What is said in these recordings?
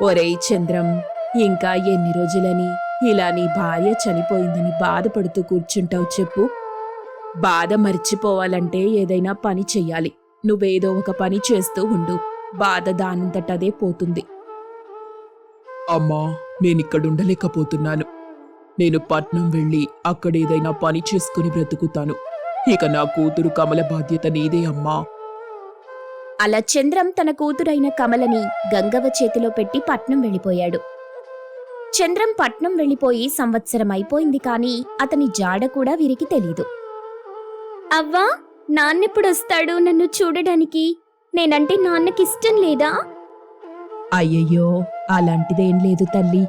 ఒరేయ్ చంద్రం ఇంకా ఎన్ని రోజులని ఇలా నీ భార్య చనిపోయిందని బాధపడుతూ కూర్చుంటావు చెప్పు. బాధ మర్చిపోవాలంటే ఏదైనా పని చెయ్యాలి. నువ్వేదో ఒక పని చేస్తూ ఉండు. బాధ దానంతటదే పోతుంది. అమ్మా నేనిక్కడుండలేకపోతున్నాను. నేను పట్నం వెళ్ళి అక్కడేదైనా పని చేసుకుని బ్రతుకుతాను. ఇక నా కూతురు కమల బాధ్యత నీదే అమ్మా. అలా చంద్రం తన కూతురైన కమలని గంగవ్వ చేతిలో పెట్టి పట్నం వెళ్ళిపోయాడు. చంద్రం పట్నం వెళ్ళిపోయి సంవత్సరం అయిపోయింది కాని అతని జాడ కూడా వీరికి తెలీదు. అవ్వా నాన్నెప్పుడొస్తాడు నన్ను చూడడానికి? నేనంటే నాన్నకిష్టం లేదా? అయ్యయ్యో అలాంటిదేం లేదు తల్లి.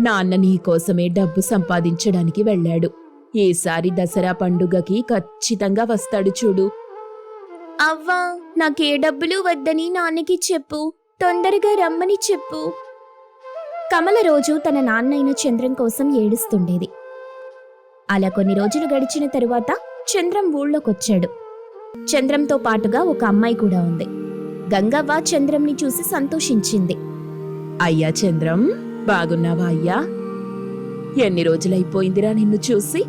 నాన్న నీ కోసమే డబ్బు సంపాదించడానికి వెళ్ళాడు. ఈసారి దసరా పండుగకి ఖచ్చితంగా వస్తాడు చూడు. అవ్వా నాకే డబ్బులు వద్దని నాన్నకి చెప్పు. తొందరగా రమ్మని చెప్పు. కమల రోజు తన నాన్నైన చంద్రం కోసం ఏడుస్తుండేది. అలా కొన్ని రోజులు గడిచిన తరువాత చంద్రం ఊళ్ళోకొచ్చాడు. చంద్రంతో పాటుగా ఒక అమ్మాయి కూడా ఉంది. గంగవ్వ చంద్రంని చూసి సంతోషించింది. అయ్యా చంద్రం బాగున్నావా అయ్యా? ఎన్ని రోజులైపోయిందిరా నిన్ను చూసి?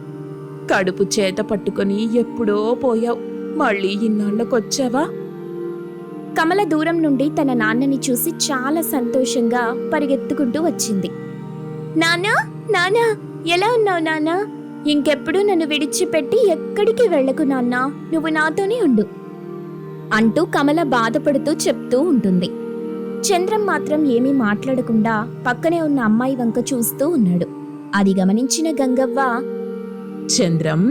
కడుపు చేత పట్టుకొని ఎప్పుడో పోయావు. మళ్ళీ ఇన్నాళ్ళకొచ్చావా? కమల దూరం నుండి తన నాన్నని చూసి చాలా సంతోషంగా పరిగెత్తుకుంటూ వచ్చింది. నానా నానా ఎలా ఉన్నావు నానా ఇంకెప్పుడు నన్ను విడిచిపెట్టి ఎక్కడికి వెళ్ళకు నాన్నా? నువ్వు నాతోనే ఉండు అంటూ కమల బాధపడుతూ చెప్తూ ఉంటుంది. చంద్రం మాత్రం ఏమీ మాట్లాడకుండా పక్కనే ఉన్న అమ్మాయి వంక చూస్తూ ఉన్నాడు. అది గమనించిన గంగవ్వ చంద్రం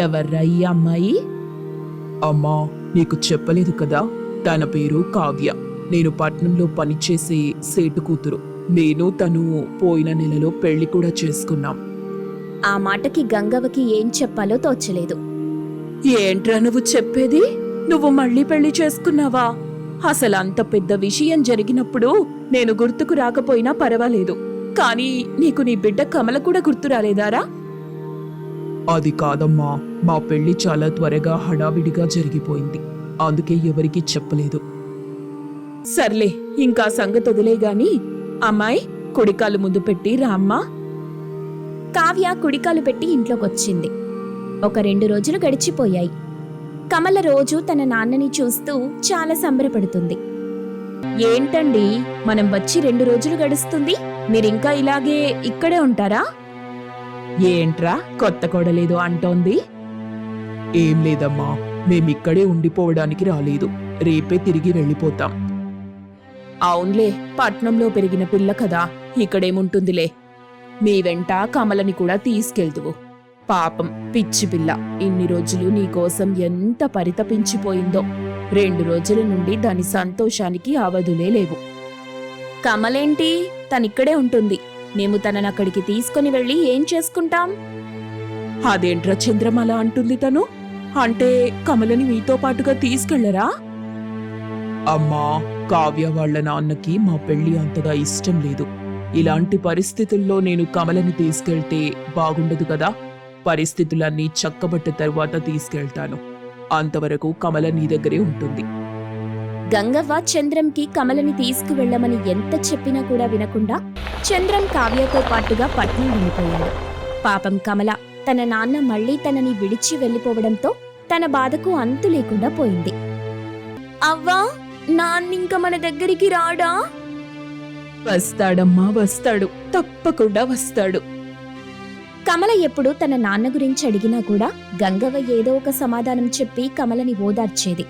ఎవర్రా ఈ అమ్మాయి? అమ్మా నీకు చెప్పలేదు కదా తన పేరు కావ్య. నేను పట్నంలో పనిచేసే సేటు కూతురు. నేను తను పోయిన నెలలో పెళ్ళి కూడా చేసుకున్నాం. ఆ మాటకి గంగవ్వకి ఏం చెప్పాలో తోచలేదు. ఏంట్రా నువ్వు చెప్పేది? నువ్వు మళ్ళీ పెళ్ళి చేసుకున్నావా? అసలు అంత పెద్ద విషయం జరిగినప్పుడు నేను గుర్తుకు రాకపోయినా పర్వాలేదు. కానీ నీకు నీ బిడ్డ కమల కూడా గుర్తు రాలేదారా? అది కాదమ్మా. మా పెళ్ళి చాలా త్వరగా హడావిడిగా జరిగిపోయింది. అందుకే ఎవరికీ చెప్పలేదు. సర్లే ఇంకా సంగతి వదిలే గాని అమ్మాయి కుడికాలు ముందు పెట్టి రామ్మా కావ్య కుడికాలు పెట్టి ఇంట్లోకొచ్చింది. ఒక రెండు రోజులు గడిచిపోయాయి. కమల రోజు తన నాన్నని చూస్తూ చాలా సంబరపడుతుంది. ఏంటండి మనం వచ్చి రెండు రోజులు గడుస్తుంది? మీరింకా ఇలాగే ఇక్కడే ఉంటారా? ఏంట్రా కొత్త కొడలేదో అంటోంది? ఏం లేదమ్మా. మేమిక్కడే ఉండిపోవడానికి రాలేదు. రేపే తిరిగి వెళ్ళిపోతాం. అవునులే పట్నంలో పెరిగిన పిల్ల కదా ఇక్కడేముంటుందిలే. మీ వెంట కమలని కూడా తీసుకెళ్తువు పాపం పిచ్చి పిల్ల ఇన్ని రోజులు నీకోసం ఎంత పరితపించిపోయిందో. రెండు రోజుల నుండి దాని సంతోషానికి అవధులే లేవు. కమలేంటి? తనిక్కడే ఉంటుంది. మేము తనని అక్కడికి తీసుకుని వెళ్ళి ఏం చేసుకుంటాం? అదేంట్రా చంద్రమల అంటుంది తను? అంటే కమలని మీతో పాటుగా తీసుకెళ్ళరా? అమ్మా కావ్య వాళ్ళ నాన్నకి మా పెళ్ళి అంతగా ఇష్టం లేదు. ఇలాంటి పరిస్థితుల్లో నేను కమలని తీసుకెళ్తే బాగుండదు కదా? పరిస్థితులన్నీ చక్కబట్ట తరువాత తీసుకెళ్తాను. అంతవరకు కమల నీ దగ్గరే ఉంటుంది. గంగవ్వ చంద్రంకి కమలని తీసుకువెళ్ళమని ఎంత చెప్పినా కూడా వినకుండా చంద్రం కావ్యతో పాటుగా పట్నం వెళ్ళిపోయాడు. పాపం కమల తన నాన్న మళ్ళీ తనని విడిచి వెళ్ళిపోవడంతో తన బాధకు అంతు లేకుండా పోయింది. అవ్వా నాన్నింక మన దగ్గరికి రాడా? వస్తాడమ్మా వస్తాడు. తప్పకుండా వస్తాడు. కమల ఎప్పుడు తన నాన్న గురించి అడిగినా కూడా గంగవ్వ ఏదో ఒక సమాధానం చెప్పి కమలని ఓదార్చేది.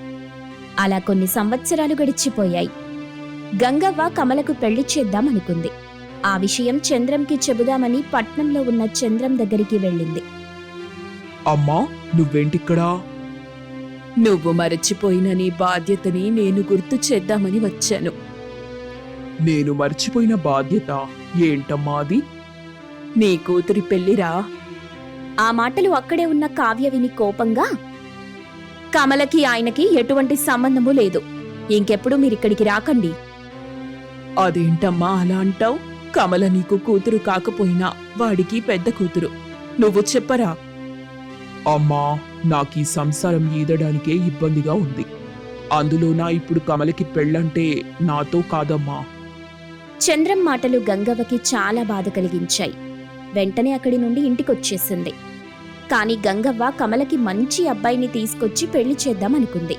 అలా కొన్ని సంవత్సరాలు గడిచిపోయాయి. గంగవ్వ కమలకు పెళ్ళి చేద్దామనుకుంది. ఆ విషయం చంద్రంకి చెబుదామని పట్నంలో ఉన్న చంద్రం దగ్గరికి వెళ్ళింది. అమ్మా నువ్వేంటిక్కడా? నువ్వు మరచిపోయిన నీ బాధ్యతని నేను గుర్తు చేద్దామని వచ్చాను. నేను మర్చిపోయిన బాధ్యత ఏంటమ్మా అది? నీ కూతురి పెళ్ళిరా ఆ మాటలు అక్కడే ఉన్న కావ్య విని కోపంగా కమలకి ఆయనకి ఎటువంటి సంబంధము లేదు. ఇంకెప్పుడు మీరిక్కడికి రాకండి. అదేంటమ్మా అలా అంటావు? కమల నీకు కూతురు కాకపోయినా వాడికి పెద్ద కూతురు. నువ్వు చెప్పరా? అమ్మా నాకు ఈ సంసారం ఈదడానికే ఇబ్బందిగా ఉంది. అందులో నా ఇప్పుడు కమలకి పెళ్ళంటే నాతో కాదమ్మా. చంద్రం మాటలు గంగవ్వకి చాలా బాధ కలిగించాయి. వెంటనే అక్కడి నుండి ఇంటికొచ్చేసింది. కాని గంగవ్వ కమలకి మంచి అబ్బాయిని తీసుకొచ్చి పెళ్ళి చేద్దామనుకుంది.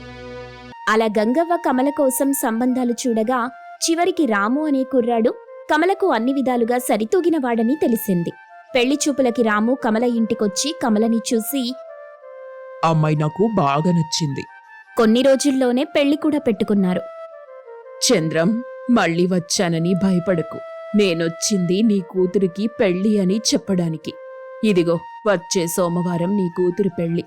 అలా గంగవ్వ కమల కోసం సంబంధాలు చూడగా చివరికి రాము అనే కుర్రాడు కమలకు అన్ని విధాలుగా సరితూగినవాడని తెలిసింది. పెళ్ళి చూపులకి రాము కమల ఇంటికొచ్చి కమలని చూసి అమ్మాయి నాకు బాగా నచ్చింది. కొన్ని రోజుల్లోనే పెళ్ళి కూడా పెట్టుకున్నారు. చంద్రం మళ్ళీ వచ్చానని భయపడకు. నేనొచ్చింది నీ కూతురికి పెళ్ళి అని చెప్పడానికి. ఇదిగో వచ్చే సోమవారం నీ కూతురు పెళ్ళి.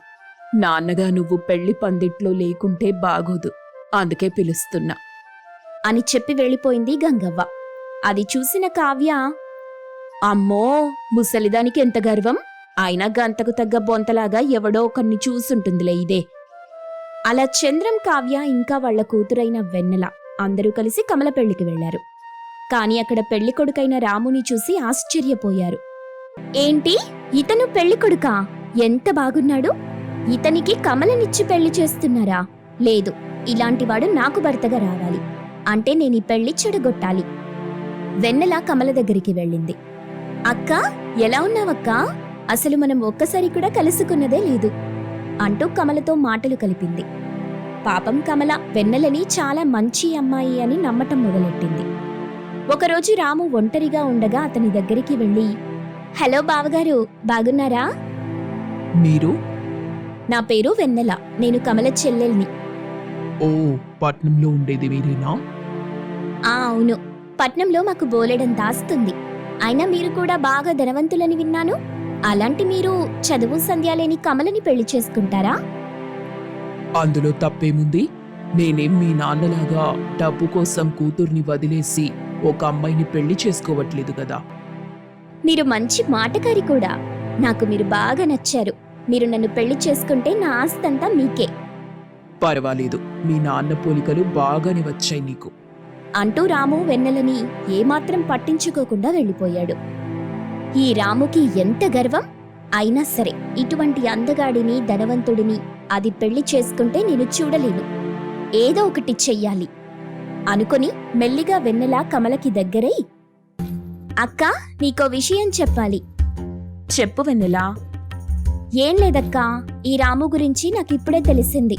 నాన్నగా నువ్వు పెళ్ళి పందిట్లో లేకుంటే బాగోదు. అందుకే పిలుస్తున్నా. అని చెప్పి వెళ్ళిపోయింది గంగవ్వ. అది చూసిన కావ్య అమ్మో ముసలిదానికి ఎంత గర్వం? అయినా గంతకు తగ్గ బొంతలాగా ఎవడో ఒకరిని చూసుంటుందిలే ఇదే. అలా చంద్రం కావ్య ఇంకా వాళ్ళ కూతురైన వెన్నెల అందరూ కలిసి కమల పెళ్ళికి వెళ్ళారు కాని అక్కడ పెళ్ళి కొడుకైన రాముని చూసి ఆశ్చర్యపోయారు. ఏంటి? ఇతను పెళ్ళి కొడుకా? ఎంత బాగున్నాడు? ఇతనికి కమలనిచ్చి పెళ్ళి చేస్తున్నారా? లేదు ఇలాంటివాడు నాకు భర్తగా రావాలి. అంటే నేను ఈ పెళ్ళి చెడగొట్టాలి. వెన్నెల కమల దగ్గరికి వెళ్ళింది. అక్క ఎలా ఉన్నావక్కా? అసలు మనం ఒక్కసారి కూడా కలుసుకున్నదే లేదు అంటూ కమలతో మాటలు కలిపింది. పాపం కమల వెన్నెలని చాలా మంచి అమ్మాయి అని నమ్మటం మొదలెట్టింది. ఒకరోజు రాము ఒంటరిగా ఉండగా అతని దగ్గరికి వెళ్ళి హలో బావగారు బాగున్నారా? మీరు? నా పేరు వెన్నెల నేను కమల చెల్లెల్ని. ఓ పట్నంలో ఉండేది మీరేనా? ఆ అవును. పట్నంలో మాకు బోలెడంత ఆస్తుంది అయినా మీరు కూడా బాగా ధనవంతులని విన్నాను. అలాంటి మీరు చదువు సంధ్యాలేని కమలని పెళ్ళి చేసుకుంటారా? అందులో తప్పేముంది? నేనేం మీ నాన్నలాగా డబ్బు కోసం కూతుర్ని వదిలేసి ఒక అమ్మాయిని పెళ్ళి చేసుకోవట్లేదు కదా. మీరు మంచి మాటకారి కూడా. నాకు మీరు బాగా నచ్చారు. మీరు నన్ను పెళ్ళి చేసుకుంటే నా ఆస్తంతా మీకే. పర్వాలేదు. మీ నాన్న పోలికలు బాగానే వచ్చాయి నీకు. అంటూ రాము వెన్నెలని ఏమాత్రం పట్టించుకోకుండా వెళ్ళిపోయాడు. ఈ రాముకి ఎంత గర్వం? అయినా సరే ఇటువంటి అందగాడిని ధనవంతుడిని అది పెళ్ళి చేసుకుంటే నేను చూడలేను. ఏదో ఒకటి చెయ్యాలి. అనుకొని మెల్లిగా వెన్నెల కమలకి దగ్గరై అక్కా నీకో విషయం చెప్పాలి. చెప్పు వెన్నెలా. ఏం లేదక్కా ఈ రాము గురించి నాకిప్పుడే తెలిసింది.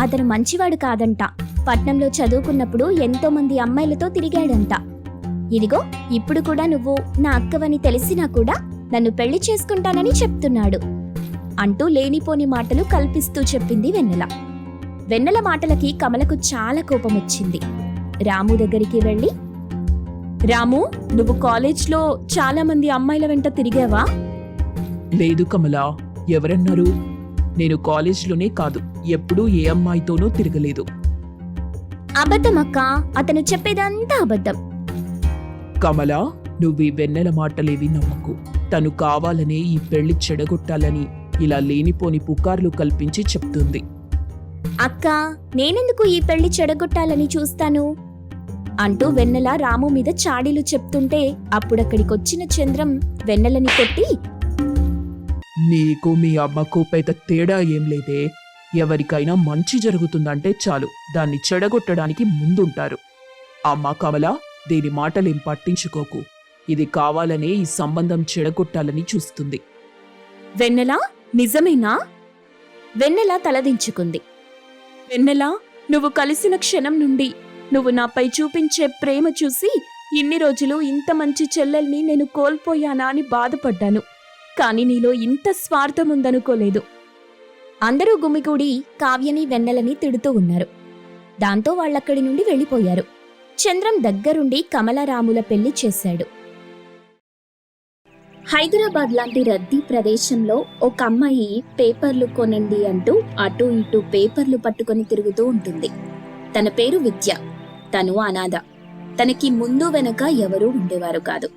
అతను మంచివాడు కాదంట. పట్నంలో చదువుకున్నప్పుడు ఎంతో మంది అమ్మాయిలతో తిరిగాడంట. ఇదిగో ఇప్పుడు కూడా నువ్వు నా అక్కవని తెలిసినా కూడా నన్ను పెళ్ళి చేసుకుంటానని చెప్తున్నాడు. అంటూ లేనిపోని మాటలు కల్పిస్తూ చెప్పింది వెన్నెల. వెన్నెల మాటలకి కమలకు చాలా కోపం వచ్చింది రాము దగ్గరికి వెళ్ళి రాము నువ్వు కాలేజ్లో చాలా మంది అమ్మాయిల వెంట తిరిగావా? లేదు కమలా ఎవరన్నారు? నేను కాలేజ్లోనే కాదు ఎప్పుడూ ఏ అమ్మాయితోనూ తిరగలేదు. అబద్ధం అక్క అతను చెప్పేదంతా అబద్ధం. కమలా నువ్వు ఈ వెన్నెల మాటలేవి నమ్మకు. తను కావాలనే ఈ పెళ్ళి చెడగొట్టాలని ఇలా లేనిపోని పుకార్లు కల్పించి చెప్తుంది. అక్క నేనెందుకు ఈ పెళ్ళి చెడగొట్టాలని చూస్తాను? అంటూ వెన్నెల రాము మీద చాడీలు చెప్తుంటే అప్పుడక్కడికొచ్చిన చంద్రం వెన్నెలని కొట్టి నీకు మీ అమ్మకు పెద్ద తేడా ఏం లేదే? ఎవరికైనా మంచి జరుగుతుందంటే చాలు. దాన్ని చెడగొట్టడానికి ముందుంటారు. అమ్మా కమల దీని మాటలేం పట్టించుకోకు. ఇది కావాలనే ఈ సంబంధం చెడగొట్టాలని చూస్తుంది. వెన్నెల నిజమేనా? వెన్నెల తలదించుకుంది. వెన్నెల నువ్వు కలిసిన క్షణం నుండి నువ్వు నాపై చూపించే ప్రేమ చూసి ఇన్ని రోజులు ఇంత మంచి చెల్లెల్ని నేను కోల్పోయానా అని బాధపడ్డాను. కానీ నీలో ఇంత స్వార్థం ఉందనుకోలేదు అందరూ గుమిగూడి కావ్యని వెన్నెలని తిడుతూ ఉన్నారు. దాంతో వాళ్ళక్కడి నుండి వెళ్ళిపోయారు. చంద్రం దగ్గరుండి కమలరాముల పెళ్ళి చేశాడు. హైదరాబాద్ లాంటి రద్దీ ప్రదేశంలో ఒక అమ్మాయి పేపర్లు కొనండి అంటూ అటు ఇటు పేపర్లు పట్టుకొని తిరుగుతూ ఉంటుంది. తన పేరు విద్య. తను అనాథ. తనకి ముందు వెనక ఎవరూ ఉండేవారు కాదు.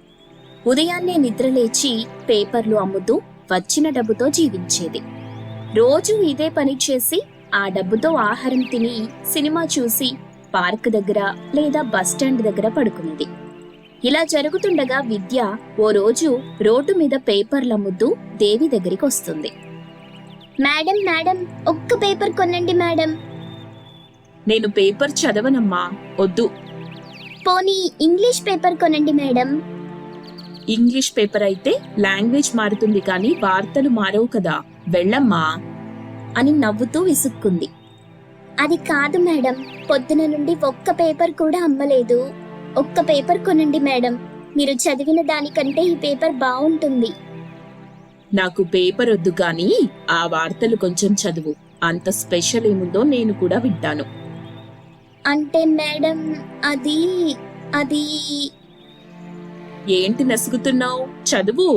ఉదయాన్నే నిద్రలేచి పేపర్లు అమ్ముతూ వచ్చిన డబ్బుతో జీవించేది. రోజు ఇదే పని చేసి ఆ డబ్బుతో ఆహారం తిని సినిమా చూసి పార్క్ దగ్గర లేదా బస్టాండ్ దగ్గర పడుకునేది. ఇలా జరుగుతుండగా విద్య ఓ రోజు రోడ్డు మీద పేపర్లు అమ్ముతూ దేవి దగ్గరికి వస్తుంది. మేడం మేడం ఒక్క పేపర్ కొనండి మేడం. నేను పేపర్ చదవనమ్మా వద్దు. పోనీ ఇంగ్లీష్ పేపర్ కొనండి మేడం. ఇంగ్లీష్ పేపర్ అయితే లాంగ్వేజ్ మారుతుంది కానీ వార్తలు మారవు కదా. వెళ్ళమ్మా అని నవ్వుతూ విసుక్కుంది. అది కాదు మేడం పొద్దున నుండి ఒక్క పేపర్ కూడా అమ్మలేదు. ఒక్క పేపర్ కొనండి మేడం మీరు చదివిన దానికంటే ఈ పేపర్ బాగుంటుంది నాకు పేపర్ వద్దు కానీ ఆ వార్తలు కొంచెం చదువు అంత స్పెషల్ ఏముందో నేను కూడా వింటాను. అంటే మేడం అది అది ఏంటి నసుగుతున్నావు? చదువు.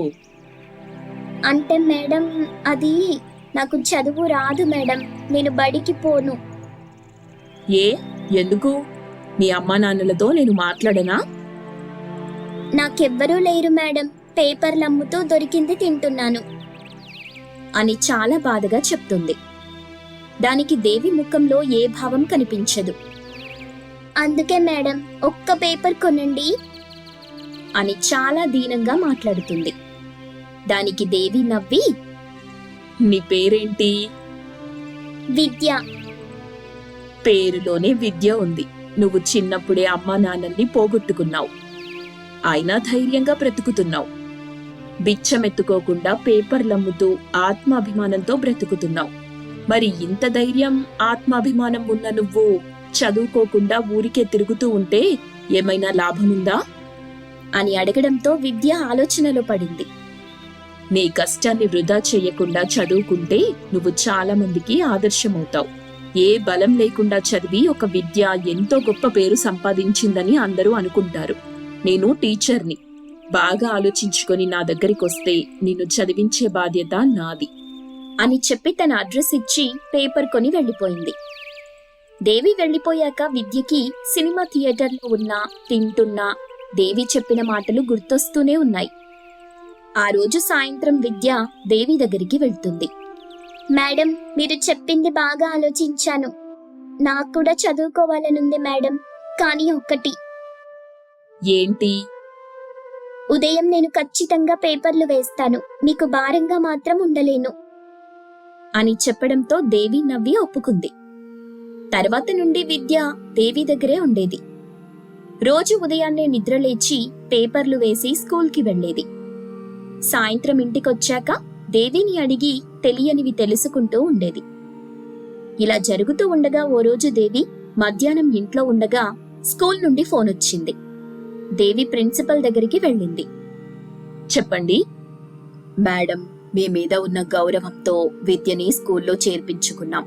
అంటే మేడం అది నాకు చదువు రాదు మేడం. నేను బడికి పోను. ఏ? ఎందుకు? మీ అమ్మా నాన్నలతో నేను మాట్లాడనా? నాకెవ్వరూ లేరు మేడం. పేపర్లు అమ్ముతూ దొరికింది తింటున్నాను. అని చాలా బాధగా చెప్తుంది. దానికి దేవి ముఖంలో ఏ భావం కనిపించదు. అందుకే మేడం ఒక్క పేపర్ కొనండి అని చాలా దీనంగా మాట్లాడుతుంది. దానికి దేవి నవ్వి నీ పేరేంటి? విద్య. పేరులోనే విద్య ఉంది. నువ్వు చిన్నప్పుడే అమ్మా నాన్నల్ని పోగొట్టుకున్నావు. అయినా ధైర్యంగా బ్రతుకుతున్నావు. బిచ్చమెత్తుకోకుండా పేపర్లమ్ముతూ ఆత్మాభిమానంతో బ్రతుకుతున్నావు. మరి ఇంత ధైర్యం ఆత్మాభిమానం ఉన్న నువ్వు చదువుకోకుండా ఊరికే తిరుగుతూ ఉంటే ఏమైనా లాభముందా? అని అడగడంతో విద్య ఆలోచనలో పడింది. నీ కష్టాన్ని వృధా చేయకుండా చదువుకుంటే నువ్వు చాలా మందికి ఆదర్శమవుతావు. ఏ బలం లేకుండా చదివి ఒక విద్య ఎంతో గొప్ప పేరు సంపాదించిందని అందరూ అనుకుంటారు. నేను టీచర్ని. బాగా ఆలోచించుకొని నా దగ్గరికి వస్తే నిన్ను చదివించే బాధ్యత నాది. అని చెప్పి తన అడ్రస్ ఇచ్చి పేపర్ కొని వెళ్ళిపోయింది. దేవి వెళ్ళిపోయాక విద్యకి సినిమా థియేటర్లో ఉన్నా తింటున్నా దేవి చెప్పిన మాటలు గుర్తొస్తూనే ఉన్నాయి. ఆ రోజు సాయంత్రం విద్య దేవి దగ్గరికి వెళ్తుంది. మేడం మీరు చెప్పింది బాగా ఆలోచించాను. నాకు కూడా చదువుకోవాలనుంది మేడం కానీ ఒక్కటి. ఏంటి? ఉదయం నేను ఖచ్చితంగా పేపర్లు వేస్తాను మీకు భారంగా మాత్రం ఉండలేను. అని చెప్పడంతో దేవి నవ్వి ఒప్పుకుంది. తర్వాత నుండి విద్య దేవి దగ్గరే ఉండేది. రోజు ఉదయాన్నే నిద్రలేచి పేపర్లు వేసి స్కూల్కి వెళ్ళేది. సాయంత్రం ఇంటికొచ్చాక దేవిని అడిగి తెలియనివి తెలుసుకుంటూ ఉండేది. ఇలా జరుగుతూ ఉండగా ఓ రోజు దేవి మధ్యాహ్నం ఇంట్లో ఉండగా స్కూల్ నుండి ఫోన్ వచ్చింది దేవి ప్రిన్సిపల్ దగ్గరికి వెళ్ళింది. చెప్పండి మేడం మీ మీద ఉన్న గౌరవంతో విద్యని స్కూల్లో చేర్పించుకున్నాం.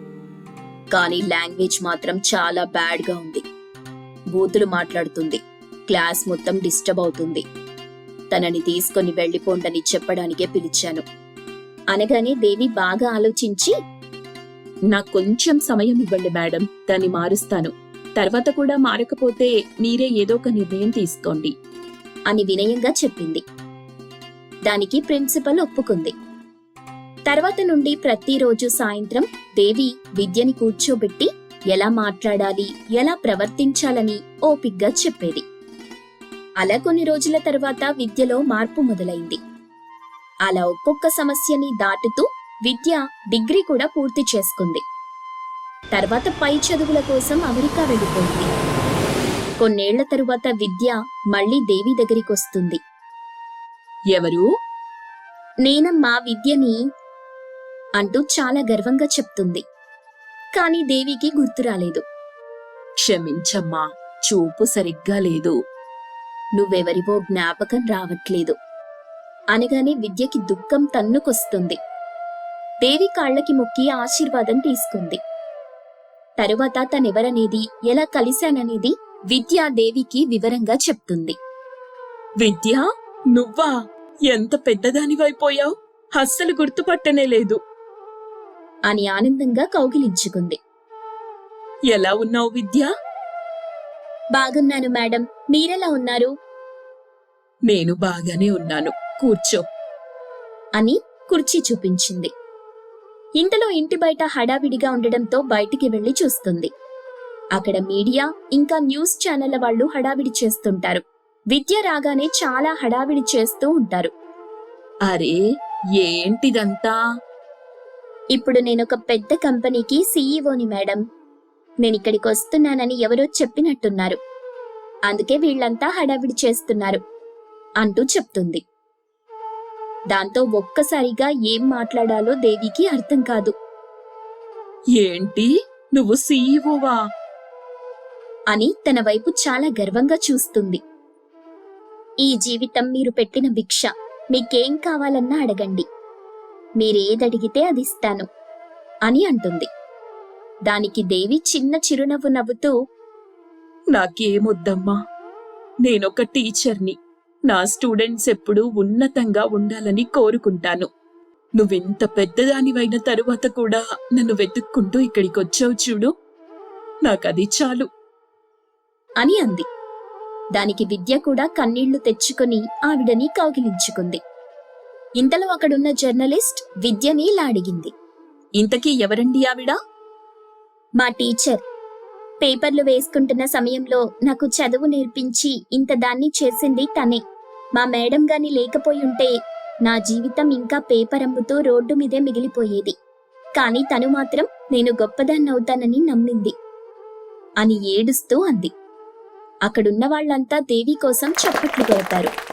కానీ లాంగ్వేజ్ మాత్రం చాలా బ్యాడ్గా ఉంది. బూతులు మాట్లాడుతుంది. క్లాస్ మొత్తం డిస్టర్బ్ అవుతుంది. తనని తీసుకొని వెళ్ళిపోండని చెప్పడానికే పిలిచాను. అనగానే దేవి బాగా ఆలోచించి నాకు కొంచెం సమయం ఇవ్వండి మేడం దాన్ని మారుస్తాను. తర్వాత కూడా మారకపోతే మీరే ఏదో ఒక నిర్ణయం తీసుకోండి. అని వినయంగా చెప్పింది. దానికి ప్రిన్సిపల్ ఒప్పుకుంది. తర్వాత నుండి ప్రతిరోజు సాయంత్రం దేవి విద్యని కూర్చోబెట్టి ఎలా మాట్లాడాలి ఎలా ప్రవర్తించాలని ఓపిగ్గా చెప్పేది. అలా కొన్ని రోజుల తర్వాత విద్యలో మార్పు మొదలైంది. అలా ఒక్కొక్క సమస్యని దాటుతూ విద్య డిగ్రీ కూడా పూర్తి చేసుకుంది. తర్వాత పై చదువుల కోసం అమెరికా వెళ్ళిపోయింది. కొన్నేళ్ళ తరువాత విద్య మళ్ళీ దేవి దగ్గరికి వస్తుంది. ఎవరు? నేనమ్మా విద్యని అంటూ చాలా గర్వంగా చెప్తుంది. కానీ దేవికి గుర్తు రాలేదు. క్షమించమ్మా చూపు సరిగ్గా లేదు. నువ్వెవరివో జ్ఞాపకం రావట్లేదు. అనగానే విద్యకి దుఃఖం తన్నుకొస్తుంది. దేవి కాళ్ళకి మొక్కి ఆశీర్వాదం తీసుకుంది. తరువాత తనెవరనేది ఎలా కలిశాననేది విద్య దేవికి వివరంగా చెప్తుంది. విద్య నువ్వా? ఎంత పెద్దదానివైపోయావు? అస్సలు గుర్తుపట్టనే లేదు. అని ఆనందంగా కౌగిలించుకుంది. ఎలా ఉన్నావు విద్య? బాగున్నాను మేడం. మీరెలా ఉన్నారు? నేను బాగానే ఉన్నాను. కూర్చో. అని కుర్చీ చూపించింది. ఇంతలో ఇంటి బయట హడావిడిగా ఉండడంతో బయటికి వెళ్ళి చూస్తుంది. అక్కడ మీడియా ఇంకా న్యూస్ ఛానళ్ళ వాళ్ళు హడావిడి చేస్తుంటారు. విద్య రాగానే చాలా హడావిడి చేస్తూ ఉంటారు. అరే ఏంటిదంతా? ఇప్పుడు నేనొక పెద్ద కంపెనీకి సీఈఓని మేడం. నేను ఇక్కడికి వస్తున్నానని ఎవరో చెప్పినట్టున్నారు. అందుకే వీళ్ళంతా హడావిడి చేస్తున్నారు అంటూ చెప్తుంది. దాంతో ఒక్కసారిగా ఏం మాట్లాడాలో దేవికి అర్థం కాదు. ఏంటి? నువ్వు సీఈఓవా? అని తన వైపు చాలా గర్వంగా చూస్తుంది. ఈ జీవితం మీరు పెట్టిన భిక్ష. మీకేం కావాలన్నా అడగండి. మీరేదడిగితే అది ఇస్తాను అని అంటుంది. దానికి దేవి చిన్న చిరునవ్వు నవ్వుతూ నాకేమొద్దమ్మా. నేనొక టీచర్ని. నా స్టూడెంట్స్ ఎప్పుడూ ఉన్నతంగా ఉండాలని కోరుకుంటాను. నువ్వెంత పెద్దదానివైన తరువాత కూడా నన్ను వెతుక్కుంటూ ఇక్కడికి వచ్చావు చూడు. నాకది చాలు. అని అంది. దానికి విద్య కూడా కన్నీళ్ళు తెచ్చుకుని ఆవిడని కౌగిలించుకుంది. ఇంతలో అక్కడున్న జర్నలిస్ట్ విద్యని ఇలా అడిగింది. ఇంతకీ ఎవరండి ఆవిడ? మా టీచర్. పేపర్లు వేసుకుంటున్న సమయంలో నాకు చదువు నేర్పించి ఇంత దాన్ని చేసింది తనే. మా మేడం గాని లేకపోయి ఉంటే నా జీవితం ఇంకా పేపర్ అమ్ముతూ రోడ్డు మీదే మిగిలిపోయేది. కానీ తను మాత్రం నేను గొప్పదాన్నవుతానని నమ్మింది. అని ఏడుస్తూ అంది. అక్కడున్న వాళ్ళంతా దేవి కోసం చప్పట్లు కొడతారు.